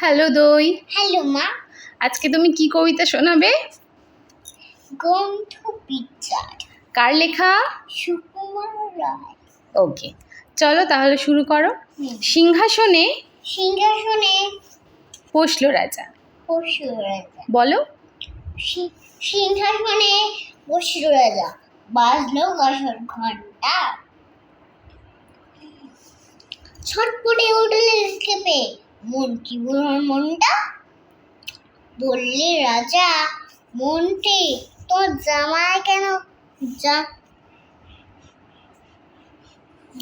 Hello দই। Hello মা। আজকে তুমি কি কবিতা শোনাবে? গ্রন্থ বিচার। কার লেখা? সুকুমার রায়। ওকে চলো তাহলে শুরু করো। সিংহাসনে সিংহাসনে বসল রাজা। পশু রাজা। বলো। সিংহাসনে বসল রাজা। বাজলো গাছর ঘণ্টা ছটপটে উঠলে খেপে মন্ত্রী বুড়োর মনটা? বললে রাজা মন্ত্রী তোর জামাই কেন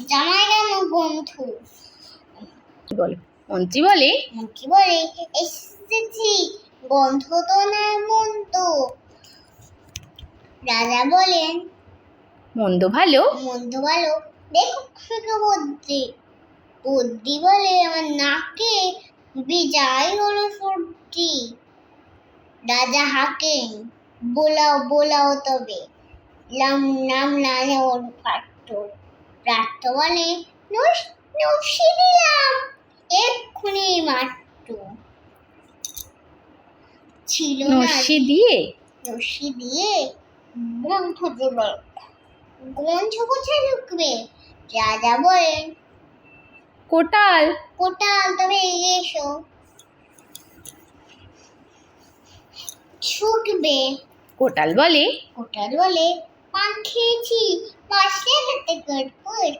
জামাই কেন বন্ধু? বলো। মন্ত্রী বলে? মন্ত্রী বলে এসেছি গন্ধ তো না মন্দ। রাজা বলেন মন্দ ভালো। মন্দ ভালো। দেখো শুধু বুদ্ধি বুদ্ধি বলে আমার নাকে বিজয় হলো সর্দি রাজা হাকেন বোলাও বোলাও তবে। লাম নাম না ওর পাঠ্য প্রার্থ বলে নসি দিলাম এক্ষুনি মাত্র ছিল না নস্যি দিয়ে? রশি দিয়ে গ্রন্থ জোগাড় গ্রন্থ কোথায় ঢুকবে? রাজা বলেন কোটাল। কোটাল তবে এগিয়ে এসো। ঢুকবে কোটাল বলে? কোটাল বলে পান খেয়েছি মাসলে হাতে গড়পড়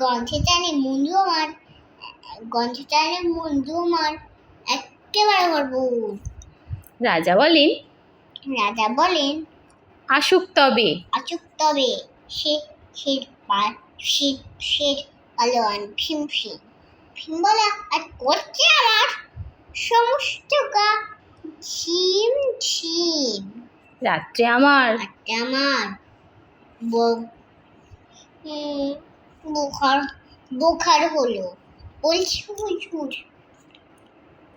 গন্ধে টানে মুন্ডু আমার গন্ধে টানে মুন্ডু আমার একেবারে গড়বড় রাজা বলেন রাজা বলেন আসুক তবে। আচুক তবে। সে সে সে পালোয়ান ভীম সিং ভীম বলা আর করছে আমার সমস্ত গা ঝিম ঝিম রাত্রে আমার। আজকে আমার বোখার বুখার হলো। বলছি হুজুর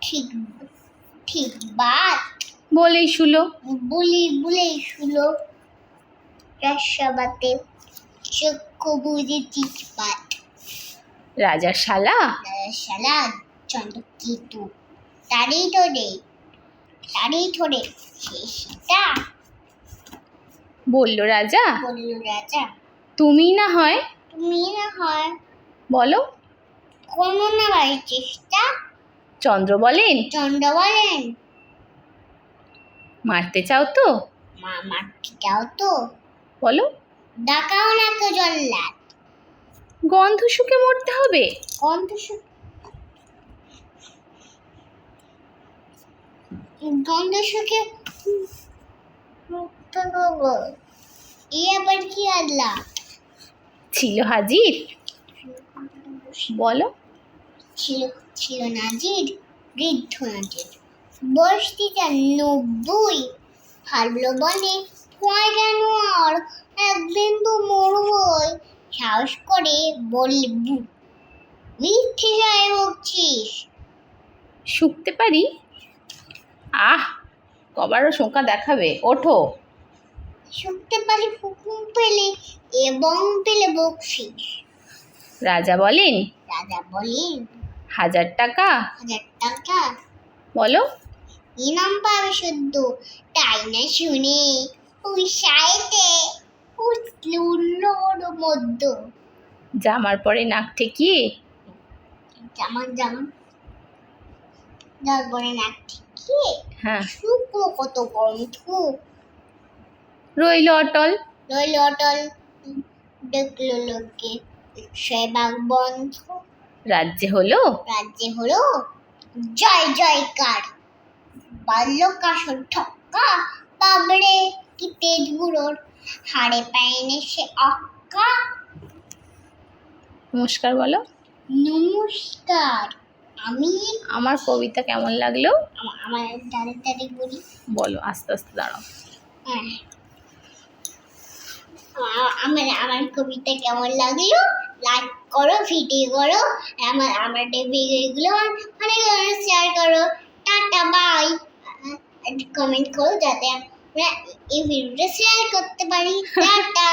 ঠিক ঠিক বাত? বলেই শুলো। বুলি বলে শুলো। রাসাবাতে চক্ষু বুঝে চিৎপাত রাজার শালা। সালাদ চন্দ্রকেতু তারই ধরে তারই ধরে সে সীতা বলল রাজা বলল রাজা। তুমি না হয় তুমি না হয়। বলো। কোনো না বাড়ির চেষ্টা। চন্দ্র বলেন। চন্দ্র বলেন। মারতে চাও তো? মা মারতে চাও তো? বলো। ডাকাও না তো জল্লাদ। গন্ধ শুকে মরতে হবে? গন্ধ শু- গন্ধ শুকে মুক্ত করব। এই আবার কি আল্লাহ ছিল হাজির? বলো। ছিল ছিল নাজির বৃদ্ধ নাজির। বয়স তিতা নব্বই। ভাবলো বনে ভয় কেন আর একদিন তো মরবই। সাহস করে বললে বু মিথ্যে যায় বকছিস। শুকতে পারি? আহ কবারও শোঁকা দেখাবে। ওঠো। শুকতে পারি হুকুম পেলে এবং পেলে বকশিস রাজা বলেন? রাজা বলেন। হাজার টাকা। হাজার টাকা। বলো। ইনাম পাবে শুদ্ধ তাই না শুনে? ওই সাইতে উঠল মধ্য। জামার পরে নাক ঠেকিয়ে? জামান জামান তারপরে নাক ঠিকিয়ে হ্যাঁ। শুকলো কত গ্রন্থ রইল অটল। রইল অটল। দেখল লোকে সেবাগ বন্ধ। রাজ্যে হলো? রাজ্যে হলো জয় জয়কার। বাল্যকাসর ঠক্কা বাবরে। কি তেজ বুড়োর হাড়ে পায়নে সে অক্কা। নমস্কার বলো। নমস্কার। আমি আমার কবিতা কেমন লাগল? আমার দাঁড়ে দাঁড়ে বলি। বলো আস্তে আস্তে দাঁড়াও। হ্যাঁ। আমার আমার কবিতা কেমন লাগল? লাইক করো ভিডিও করো। আমার আমার ভিডিওগুলো অনেক শেয়ার করো। টাটা বাই কমেন্ট করো যাতে আমরা এই ভিডিওটা করতে পারি। টাটা!